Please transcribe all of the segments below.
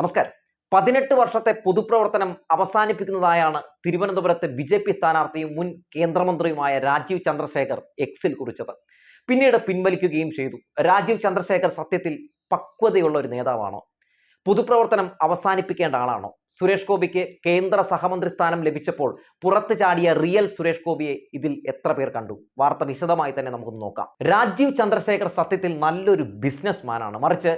നമസ്കാരം. പതിനെട്ട് വർഷത്തെ പൊതുപ്രവർത്തനം അവസാനിപ്പിക്കുന്നതായാണ് തിരുവനന്തപുരത്തെ ബി ജെ പി സ്ഥാനാർത്ഥിയും മുൻ കേന്ദ്രമന്ത്രിയുമായ രാജീവ് ചന്ദ്രശേഖർ എക്സിൽ കുറിച്ചത്. പിന്നീട് പിൻവലിക്കുകയും ചെയ്തു. രാജീവ് ചന്ദ്രശേഖർ സത്യത്തിൽ പക്വതയുള്ള ഒരു നേതാവാണോ. പൊതുപ്രവർത്തനം അവസാനിപ്പിക്കേണ്ട ആളാണോ? സുരേഷ് ഗോപിക്ക് കേന്ദ്ര സഹമന്ത്രി സ്ഥാനം ലഭിച്ചപ്പോൾ പുറത്തു ചാടിയ റിയൽ സുരേഷ് ഗോപിയെ ഇതിൽ എത്ര പേർ കണ്ടു? വാർത്ത വിശദമായി തന്നെ നമുക്കൊന്ന് നോക്കാം. രാജീവ് ചന്ദ്രശേഖർ സത്യത്തിൽ നല്ലൊരു ബിസിനസ് മാനാണ് മറിച്ച്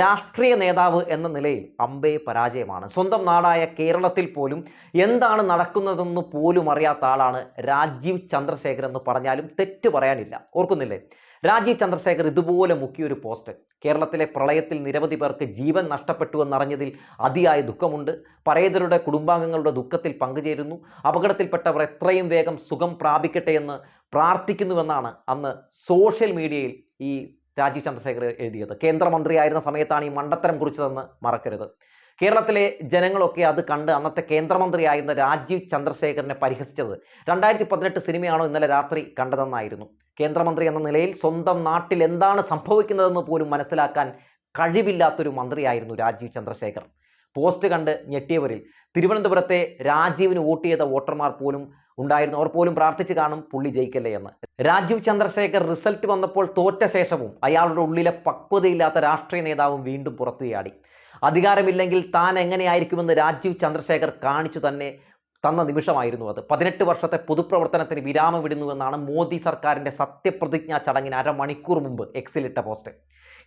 രാഷ്ട്രീയ നേതാവ് എന്ന നിലയിൽ അമ്പേ പരാജയമാണ്. സ്വന്തം നാടായ കേരളത്തിൽ പോലും എന്താണ് നടക്കുന്നതെന്ന് പോലും അറിയാത്ത ആളാണ് രാജീവ് ചന്ദ്രശേഖർ എന്ന് പറഞ്ഞാലും തെറ്റ് പറയാനില്ല. ഓർക്കുന്നില്ലേ? രാജീവ് ചന്ദ്രശേഖർ ഇതുപോലെ മുക്കിയൊരു പോസ്റ്റ്. കേരളത്തിലെ പ്രളയത്തിൽ നിരവധി പേർക്ക് ജീവൻ നഷ്ടപ്പെട്ടു എന്നറിഞ്ഞതിൽ അതിയായ ദുഃഖമുണ്ട്. പരേതരുടെ കുടുംബാംഗങ്ങളുടെ ദുഃഖത്തിൽ പങ്കുചേരുന്നു. അപകടത്തിൽപ്പെട്ടവർ എത്രയും വേഗം സുഖം പ്രാപിക്കട്ടെ എന്ന് പ്രാർത്ഥിക്കുന്നുവെന്നാണ് അന്ന് സോഷ്യൽ മീഡിയയിൽ ഈ രാജീവ് ചന്ദ്രശേഖർ എഴുതിയത്. കേന്ദ്രമന്ത്രിയായിരുന്ന സമയത്താണ് ഈ മണ്ടത്തരം കുറിച്ചതെന്ന് മറക്കരുത്. കേരളത്തിലെ ജനങ്ങളൊക്കെ അത് കണ്ട് അന്നത്തെ കേന്ദ്രമന്ത്രിയായിരുന്ന രാജീവ് ചന്ദ്രശേഖരനെ പരിഹസിച്ചത്. രണ്ടായിരത്തി പതിനെട്ട് സിനിമയാണോ ഇന്നലെ രാത്രി കണ്ടതെന്നായിരുന്നു. കേന്ദ്രമന്ത്രി എന്ന നിലയിൽ സ്വന്തം നാട്ടിൽ എന്താണ് സംഭവിക്കുന്നതെന്ന് പോലും മനസ്സിലാക്കാൻ കഴിവില്ലാത്തൊരു മന്ത്രിയായിരുന്നു രാജീവ് ചന്ദ്രശേഖർ പോസ്റ്റ് കണ്ട് ഞെട്ടിയവരിൽ തിരുവനന്തപുരത്തെ രാജീവിന് വോട്ട് ചെയ്ത വോട്ടർമാർ പോലും ഉണ്ടായിരുന്നു. അവർ പോലും പ്രാർത്ഥിച്ചു കാണും പുള്ളി ജയിക്കല്ലേ എന്ന്. രാജീവ് ചന്ദ്രശേഖർ റിസൾട്ട് വന്നപ്പോൾ തോറ്റ ശേഷവും അയാളുടെ ഉള്ളിലെ പക്വതയില്ലാത്ത രാഷ്ട്രീയ നേതാവും വീണ്ടും പുറത്തു ചാടി അധികാരമില്ലെങ്കിൽ താൻ എങ്ങനെയായിരിക്കുമെന്ന് രാജീവ് ചന്ദ്രശേഖർ കാണിച്ചു തന്നെ തന്ന നിമിഷമായിരുന്നു അത്. പതിനെട്ട് വർഷത്തെ പൊതുപ്രവർത്തനത്തിന് വിരാമം വിടുന്നുവെന്നാണ് മോദി സർക്കാരിന്റെ സത്യപ്രതിജ്ഞാ ചടങ്ങിന് അരമണിക്കൂർ മുമ്പ് എക്സിലിട്ട പോസ്റ്റ്.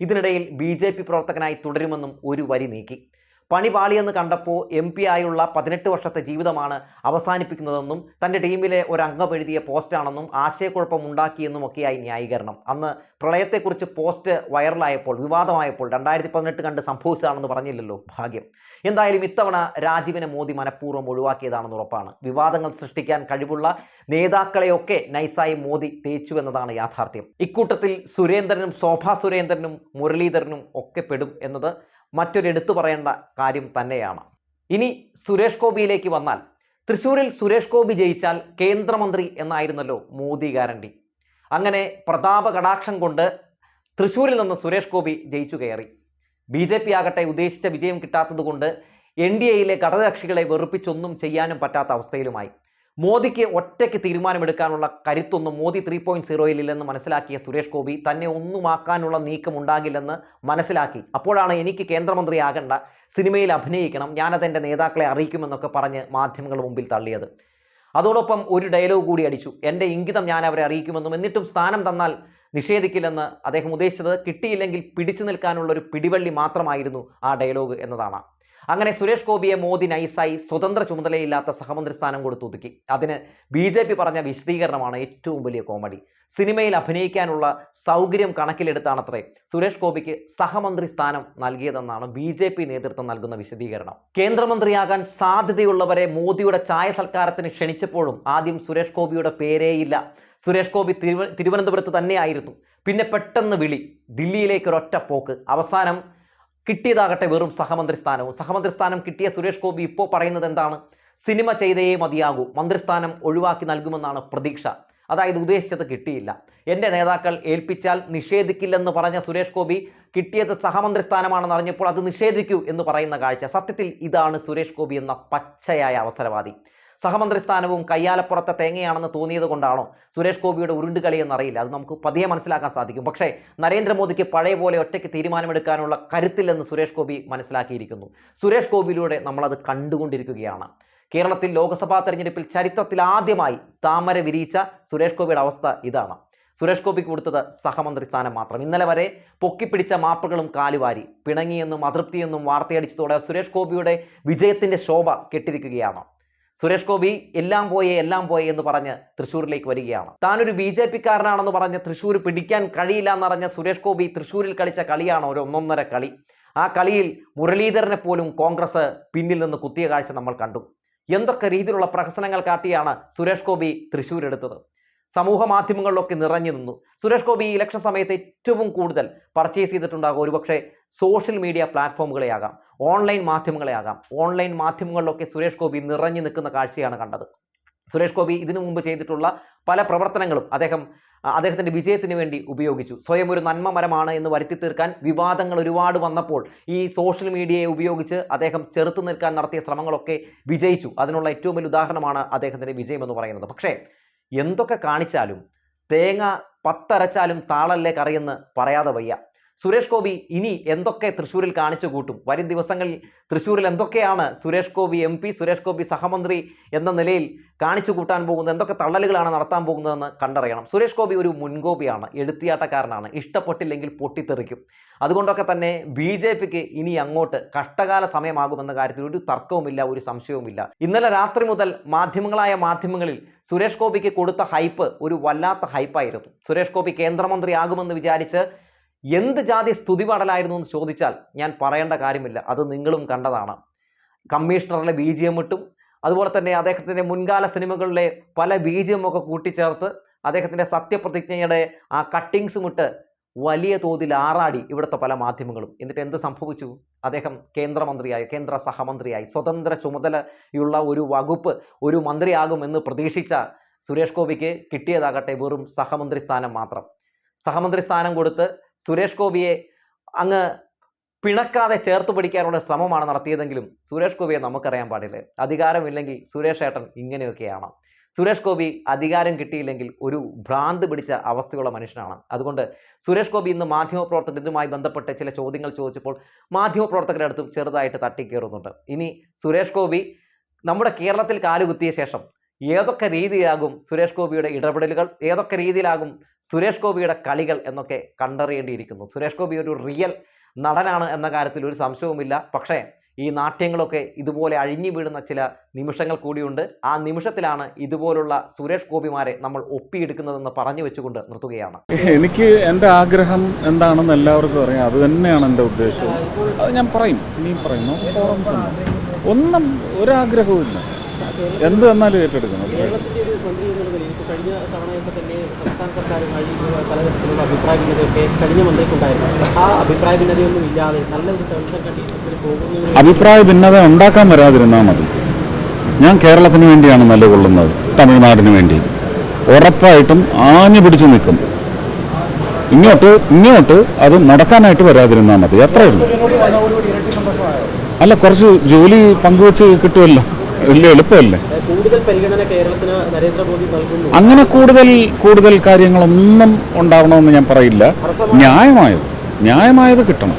ഇതിനിടയിൽ ബി പ്രവർത്തകനായി തുടരുമെന്നും ഒരു വരി നീക്കി. പണി പാളിയെന്ന് കണ്ടപ്പോൾ എം പി ആയുള്ള പതിനെട്ട് വർഷത്തെ ജീവിതമാണ് അവസാനിപ്പിക്കുന്നതെന്നും തന്റെ ടീമിലെ ഒരു അംഗം എഴുതിയ പോസ്റ്റാണെന്നും ആശയക്കുഴപ്പം ഉണ്ടാക്കിയെന്നും ഒക്കെയായി ന്യായീകരണം. അന്ന് പ്രളയത്തെക്കുറിച്ച് പോസ്റ്റ് വൈറലായപ്പോൾ വിവാദമായപ്പോൾ രണ്ടായിരത്തി പതിനെട്ട് കണ്ട് സംഭവിച്ചതാണെന്ന് പറഞ്ഞില്ലല്ലോ ഭാഗ്യം. എന്തായാലും ഇത്തവണ രാജീവിനെ മോദി മനഃപൂർവം ഒഴിവാക്കിയതാണെന്ന് ഉറപ്പാണ്. വിവാദങ്ങൾ സൃഷ്ടിക്കാൻ കഴിവുള്ള നേതാക്കളെയൊക്കെ നൈസായി മോദി തേച്ചു എന്നതാണ് യാഥാർത്ഥ്യം. ഇക്കൂട്ടത്തിൽ സുരേന്ദ്രനും ശോഭാ സുരേന്ദ്രനും മുരളീധരനും ഒക്കെ പെടും എന്നത് മറ്റൊരു എടുത്തു പറയേണ്ട കാര്യം തന്നെയാണ്. ഇനി സുരേഷ് ഗോപിയിലേക്ക് വന്നാൽ തൃശൂരിൽ സുരേഷ് ഗോപി ജയിച്ചാൽ കേന്ദ്രമന്ത്രി എന്നായിരുന്നല്ലോ മോദി ഗ്യാരണ്ടി. അങ്ങനെ പ്രതാപ കടാക്ഷം കൊണ്ട് തൃശൂരിൽ നിന്ന് സുരേഷ് ഗോപി ജയിച്ചു കയറി. ബി ജെ പി ആകട്ടെ ഉദ്ദേശിച്ച വിജയം കിട്ടാത്തതുകൊണ്ട് എൻ ഡി എയിലെ ഘടകകക്ഷികളെ വെറുപ്പിച്ചൊന്നും ചെയ്യാനും പറ്റാത്ത അവസ്ഥയിലുമായി. മോദിക്ക് ഒറ്റയ്ക്ക് തീരുമാനമെടുക്കാനുള്ള കരുത്തൊന്നും മോദി ത്രീ പോയിന്റ് സീറോയിലില്ലെന്ന് മനസ്സിലാക്കിയ സുരേഷ് ഗോപി തന്നെ ഒന്നുമാക്കാനുള്ള നീക്കം ഉണ്ടാകില്ലെന്ന് മനസ്സിലാക്കി. അപ്പോഴാണ് എനിക്ക് കേന്ദ്രമന്ത്രിയാകേണ്ട സിനിമയിൽ അഭിനയിക്കണം ഞാനതെന്റെ നേതാക്കളെ അറിയിക്കുമെന്നൊക്കെ പറഞ്ഞ് മാധ്യമങ്ങൾ മുമ്പിൽ തള്ളിയത്. അതോടൊപ്പം ഒരു ഡയലോഗ് കൂടി അടിച്ചു. എന്റെ ഇംഗിതം ഞാൻ അവരെ അറിയിക്കുമെന്നും എന്നിട്ടും സ്ഥാനം തന്നാൽ നിഷേധിക്കില്ലെന്ന് അദ്ദേഹം ഉദ്ദേശിച്ചത് കിട്ടിയില്ലെങ്കിൽ പിടിച്ചു നിൽക്കാനുള്ള ഒരു പിടിവള്ളി മാത്രമായിരുന്നു ആ ഡയലോഗ് എന്നതാണ്. അങ്ങനെ സുരേഷ് ഗോപിയെ മോദി നൈസായി സ്വതന്ത്ര ചുമതലയില്ലാത്ത സഹമന്ത്രി സ്ഥാനം കൊടുത്തു ഒതുക്കി. അതിന് ബി ജെ പി പറഞ്ഞ വിശദീകരണമാണ് ഏറ്റവും വലിയ കോമഡി. സിനിമയിൽ അഭിനയിക്കാനുള്ള സൗകര്യം കണക്കിലെടുത്താണത്രേ സുരേഷ് ഗോപിക്ക് സഹമന്ത്രി സ്ഥാനം നൽകിയതെന്നാണ് ബി ജെ പി നേതൃത്വം നൽകുന്ന വിശദീകരണം. കേന്ദ്രമന്ത്രിയാകാൻ സാധ്യതയുള്ളവരെ മോദിയുടെ ചായ സൽക്കാരത്തിന് ക്ഷണിച്ചപ്പോഴും ആദ്യം സുരേഷ് ഗോപിയുടെ പേരേയില്ല. സുരേഷ് ഗോപി തിരുവ തിരുവനന്തപുരത്ത് തന്നെയായിരുന്നു. പിന്നെ പെട്ടെന്ന് വിളി. ദില്ലിയിലേക്ക് ഒരൊറ്റ പോക്ക്. അവസാനം കിട്ടിയതാകട്ടെ വെറും സഹമന്ത്രി സ്ഥാനവും സഹമന്ത്രി സ്ഥാനം കിട്ടിയ സുരേഷ് ഗോപി ഇപ്പോൾ പറയുന്നത് എന്താണ്? സിനിമ ചെയ്തേ മതിയാകൂ. മന്ത്രിസ്ഥാനം ഒഴിവാക്കി നൽകുമെന്നാണ് പ്രതീക്ഷ. അതായത് ഉദ്ദേശിച്ചത് കിട്ടിയില്ല. എന്റെ നേതാക്കൾ ഏൽപ്പിച്ചാൽ നിഷേധിക്കില്ലെന്ന് പറഞ്ഞ സുരേഷ് ഗോപി കിട്ടിയത് സഹമന്ത്രി സ്ഥാനമാണെന്ന് അറിഞ്ഞപ്പോൾ അത് നിഷേധിക്കൂ എന്ന് പറയുന്ന കാഴ്ച. സത്യത്തിൽ ഇതാണ് സുരേഷ് ഗോപി എന്ന പച്ചയായ അവസരവാദി. സഹമന്ത്രി സ്ഥാനവും കയ്യാലപ്പുറത്തെ തേങ്ങയാണെന്ന് തോന്നിയത് കൊണ്ടാണോ സുരേഷ് ഗോപിയുടെ ഉരുണ്ടുകളി എന്നറിയില്ല അത് നമുക്ക് പതിയെ മനസ്സിലാക്കാൻ സാധിക്കും. പക്ഷേ നരേന്ദ്രമോദിക്ക് പഴയ പോലെ ഒറ്റയ്ക്ക് തീരുമാനമെടുക്കാനുള്ള കരുത്തില്ലെന്ന് സുരേഷ് ഗോപി മനസ്സിലാക്കിയിരിക്കുന്നു. സുരേഷ് ഗോപിയിലൂടെ നമ്മളത് കണ്ടുകൊണ്ടിരിക്കുകയാണ്. കേരളത്തിൽ ലോക്സഭാ തെരഞ്ഞെടുപ്പിൽ ചരിത്രത്തിൽ ആദ്യമായി താമര വിരിയിച്ച സുരേഷ് ഗോപിയുടെ അവസ്ഥ ഇതാണ്. സുരേഷ് ഗോപിക്ക് കൊടുത്തത് സഹമന്ത്രി സ്ഥാനം മാത്രം. ഇന്നലെ വരെ പൊക്കിപ്പിടിച്ച മാപ്പുകളും കാലുവാരി പിണങ്ങിയെന്നും അതൃപ്തിയെന്നും വാർത്തയടിച്ചതോടെ സുരേഷ് ഗോപിയുടെ വിജയത്തിന്റെ ശോഭ കെട്ടിരിക്കുകയാണ്. സുരേഷ് ഗോപി എല്ലാം പോയേ എല്ലാം പോയേ എന്ന് പറഞ്ഞ് തൃശ്ശൂരിലേക്ക് വരികയാണ്. താനൊരു ബി ജെ പിക്കാരനാണെന്ന് പറഞ്ഞ് തൃശ്ശൂർ പിടിക്കാൻ കഴിയില്ല എന്നറിഞ്ഞ സുരേഷ് ഗോപി തൃശ്ശൂരിൽ കളിച്ച കളിയാണ് ഒരു ഒന്നൊന്നര കളി. ആ കളിയിൽ മുരളീധരനെ പോലും കോൺഗ്രസ് പിന്നിൽ നിന്ന് കുത്തിയ കാഴ്ച നമ്മൾ കണ്ടു. എന്തൊക്കെ രീതിയിലുള്ള പ്രഹസനങ്ങൾ കാട്ടിയാണ് സുരേഷ് ഗോപി തൃശ്ശൂർ എടുത്തത് സമൂഹ മാധ്യമങ്ങളിലൊക്കെ നിറഞ്ഞു നിന്നു. സുരേഷ് ഗോപി ഈ ഇലക്ഷൻ സമയത്ത് ഏറ്റവും കൂടുതൽ പർച്ചേസ് ചെയ്തിട്ടുണ്ടാകും. ഒരുപക്ഷെ സോഷ്യൽ മീഡിയ പ്ലാറ്റ്ഫോമുകളെ ആകാം ഓൺലൈൻ മാധ്യമങ്ങളെ ആകാം. ഓൺലൈൻ മാധ്യമങ്ങളിലൊക്കെ സുരേഷ് ഗോപി നിറഞ്ഞു നിൽക്കുന്ന കാഴ്ചയാണ് കണ്ടത്. സുരേഷ് ഗോപി ഇതിനു മുമ്പ് ചെയ്തിട്ടുള്ള പല പ്രവർത്തനങ്ങളും അദ്ദേഹം അദ്ദേഹത്തിന്റെ വിജയത്തിന് വേണ്ടി ഉപയോഗിച്ചു. സ്വയം ഒരു നന്മ മരമാണ് എന്ന് വരുത്തി തീർക്കാൻ വിവാദങ്ങൾ ഒരുപാട് വന്നപ്പോൾ ഈ സോഷ്യൽ മീഡിയയെ ഉപയോഗിച്ച് അദ്ദേഹം ചെറുത്തു നിൽക്കാൻ നടത്തിയ ശ്രമങ്ങളൊക്കെ വിജയിച്ചു. അതിനുള്ള ഏറ്റവും വലിയ ഉദാഹരണമാണ് അദ്ദേഹത്തിന്റെ വിജയം എന്ന് പറയുന്നത്. പക്ഷേ എന്തൊക്കെ കാണിച്ചാലും തേങ്ങ പത്തരച്ചാലും താളല്ലേ കറിയെന്ന് പറയാതെ വയ്യ. സുരേഷ് ഗോപി ഇനി എന്തൊക്കെ തൃശ്ശൂരിൽ കാണിച്ചു കൂട്ടും? വരും ദിവസങ്ങളിൽ തൃശ്ശൂരിൽ എന്തൊക്കെയാണ് സുരേഷ് ഗോപി എം പി സുരേഷ് ഗോപി സഹമന്ത്രി എന്ന നിലയിൽ കാണിച്ചു കൂട്ടാൻ പോകുന്നത്? എന്തൊക്കെ തള്ളലുകളാണ് നടത്താൻ പോകുന്നതെന്ന് കണ്ടറിയണം. സുരേഷ് ഗോപി ഒരു മുൻകോപിയാണ് എടുത്തിയാട്ടക്കാരനാണ് ഇഷ്ടപ്പെട്ടില്ലെങ്കിൽ പൊട്ടിത്തെറിക്കും. അതുകൊണ്ടൊക്കെ തന്നെ ബി ജെ പിക്ക് ഇനി അങ്ങോട്ട് കഷ്ടകാല സമയമാകുമെന്ന കാര്യത്തിൽ ഒരു തർക്കവുമില്ല ഒരു സംശയവുമില്ല. ഇന്നലെ രാത്രി മുതൽ മാധ്യമങ്ങളായ മാധ്യമങ്ങളിൽ സുരേഷ് ഗോപിക്ക് കൊടുത്ത ഹൈപ്പ് ഒരു വല്ലാത്ത ഹൈപ്പായിരുന്നു. സുരേഷ് ഗോപി കേന്ദ്രമന്ത്രിയാകുമെന്ന് വിചാരിച്ച് എന്ത് ജാതി സ്തുതിപാടലായിരുന്നു എന്ന് ചോദിച്ചാൽ ഞാൻ പറയേണ്ട കാര്യമില്ല. അത് നിങ്ങളും കണ്ടതാണ്. കമ്മീഷണറിലെ ബി ജി എം ഇട്ടും അതുപോലെ തന്നെ അദ്ദേഹത്തിന്റെ മുൻകാല സിനിമകളിലെ പല ബി ജി എം ഒക്കെ കൂട്ടിച്ചേർത്ത് അദ്ദേഹത്തിന്റെ സത്യപ്രതിജ്ഞയുടെ ആ കട്ടിങ്സും ഇട്ട് വലിയ തോതിൽ ആറാടി ഇവിടുത്തെ പല മാധ്യമങ്ങളും. എന്നിട്ട് എന്ത് സംഭവിച്ചു? അദ്ദേഹം കേന്ദ്രമന്ത്രിയായി കേന്ദ്ര സഹമന്ത്രിയായി. സ്വതന്ത്ര ചുമതലയുള്ള ഒരു വകുപ്പ് ഒരു മന്ത്രിയാകുമെന്ന് പ്രതീക്ഷിച്ച സുരേഷ് ഗോപിക്ക് കിട്ടിയതാകട്ടെ വെറും സഹമന്ത്രി സ്ഥാനം മാത്രം. സഹമന്ത്രി സ്ഥാനം കൊടുത്ത് സുരേഷ് ഗോപിയെ അങ്ങ് പിണക്കാതെ ചേർത്ത് പിടിക്കാനുള്ള ശ്രമമാണ് നടത്തിയതെങ്കിലും സുരേഷ് ഗോപിയെ നമുക്കറിയാൻ പാടില്ല? അധികാരമില്ലെങ്കിൽ സുരേഷ് ഏട്ടൻ ഇങ്ങനെയൊക്കെയാണ്. സുരേഷ് ഗോപി അധികാരം കിട്ടിയില്ലെങ്കിൽ ഒരു ഭ്രാന്ത് പിടിച്ച അവസ്ഥയുള്ള മനുഷ്യനാണ്. അതുകൊണ്ട് സുരേഷ് ഗോപി ഇന്ന് മാധ്യമപ്രവർത്തകർ ഇതുമായി ബന്ധപ്പെട്ട് ചില ചോദ്യങ്ങൾ ചോദിച്ചപ്പോൾ മാധ്യമപ്രവർത്തകരുടെ അടുത്തും ചെറുതായിട്ട് തട്ടിക്കയറുന്നുണ്ട് ഇനി സുരേഷ് ഗോപി നമ്മുടെ കേരളത്തിൽ കാലുകുത്തിയ ശേഷം ഏതൊക്കെ രീതിയിലാകും സുരേഷ് ഗോപിയുടെ ഇടപെടലുകൾ? ഏതൊക്കെ രീതിയിലാകും സുരേഷ് ഗോപിയുടെ കളികൾ എന്നൊക്കെ കണ്ടറിയേണ്ടിയിരിക്കുന്നു. സുരേഷ് ഗോപി ഒരു റിയൽ നടനാണ് എന്ന കാര്യത്തിൽ ഒരു സംശയവുമില്ല. പക്ഷേ ഈ നാട്യങ്ങളൊക്കെ ഇതുപോലെ അഴിഞ്ഞു വീഴുന്ന ചില നിമിഷങ്ങൾ കൂടിയുണ്ട്. ആ നിമിഷത്തിലാണ് ഇതുപോലുള്ള സുരേഷ് ഗോപിമാരെ നമ്മൾ ഒപ്പിയെടുക്കുന്നതെന്ന് പറഞ്ഞു വെച്ചുകൊണ്ട് നിർത്തുകയാണ്. എനിക്ക് എന്റെ ആഗ്രഹം എന്താണെന്ന് എല്ലാവർക്കും അറിയാം. അത് തന്നെയാണ് എന്റെ ഉദ്ദേശം അത് ഞാൻ പറയും. ഇനിയും പറയും നമുക്ക് ഫോറംസ് ഒന്നും ഒരാഗ്രഹവും എന്ത് വന്നാലും ഏറ്റെടുക്കണം. ഒരു കഴിഞ്ഞ തവണയൊക്കെ തന്നെ സംസ്ഥാന സർക്കാരുമായി പലതരത്തിലുള്ള അഭിപ്രായ ഭിന്നതയൊക്കെ കഴിഞ്ഞ മന്ത്രിക്കുണ്ടായിരുന്നു. ആ അഭിപ്രായ ഭിന്നതയൊന്നും ഇല്ലാതെ നല്ലൊരു ടേംസ് ആൻഡ് കണ്ടീഷൻസിൽ പോകുന്നതിന് അഭിപ്രായ ഭിന്നത ഉണ്ടാക്കാൻ വരാതിരുന്നാൽ മതി. ഞാൻ കേരളത്തിന് വേണ്ടിയാണ് നിലകൊള്ളുന്നത് തമിഴ്നാടിന് വേണ്ടി. ഉറപ്പായിട്ടും ആഞ്ഞു പിടിച്ചു നിൽക്കും. ഇങ്ങോട്ട് ഇങ്ങോട്ട് അത് നടക്കാനായിട്ട് വരാതിരുന്നാൽ മതി. അത്രയുള്ളൂ അല്ല കുറച്ച് ജോലി പങ്കുവെച്ച് കിട്ടുമല്ലോ. വലിയ എളുപ്പമല്ലേ? അങ്ങനെ കൂടുതൽ കൂടുതൽ കാര്യങ്ങളൊന്നും ഉണ്ടാവണമെന്ന് ഞാൻ പറയില്ല. ന്യായമായത്. ന്യായമായത് കിട്ടണം.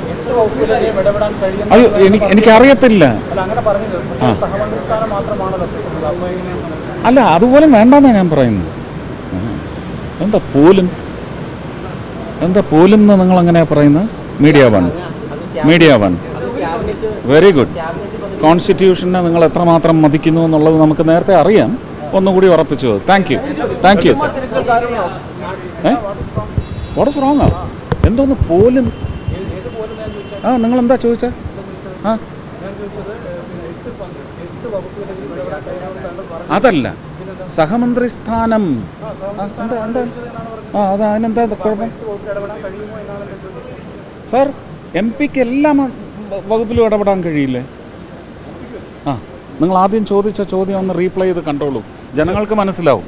അയ്യോ എനിക്ക് എനിക്കറിയത്തില്ല. അല്ല അതുപോലെ വേണ്ടെന്നാ ഞാൻ പറയുന്നത്. എന്താ പോലും? എന്താ പോലും എന്ന് നിങ്ങൾ അങ്ങനെയാ പറയുന്നത്? Media one. Media one. Very good കോൺസ്റ്റിറ്റ്യൂഷനെ നിങ്ങൾ എത്രമാത്രം മതിക്കുന്നു എന്നുള്ളത് നമുക്ക് നേരത്തെ അറിയാം. ഒന്നുകൂടി ഉറപ്പിച്ചു. താങ്ക് യു താങ്ക് യു ഏ വാട്ട് ഇസ് റോങ് എന്തോന്ന് പോലും ആ നിങ്ങൾ എന്താ ചോദിച്ചേ? ആ? അതല്ല. സഹമന്ത്രി സ്ഥാനം ആ, എന്താ എന്താ? ആ അത് അതിനെന്താ കുഴപ്പം? സാർ എം പിക്ക് എല്ലാം വകുപ്പിലും ഇടപെടാൻ കഴിയില്ലേ? നിങ്ങൾ ആദ്യം ചോദിച്ച ചോദ്യം ഒന്ന് റീപ്ലൈ ചെയ്ത് കണ്ടോളൂ. ജനങ്ങൾക്ക് മനസ്സിലാവും.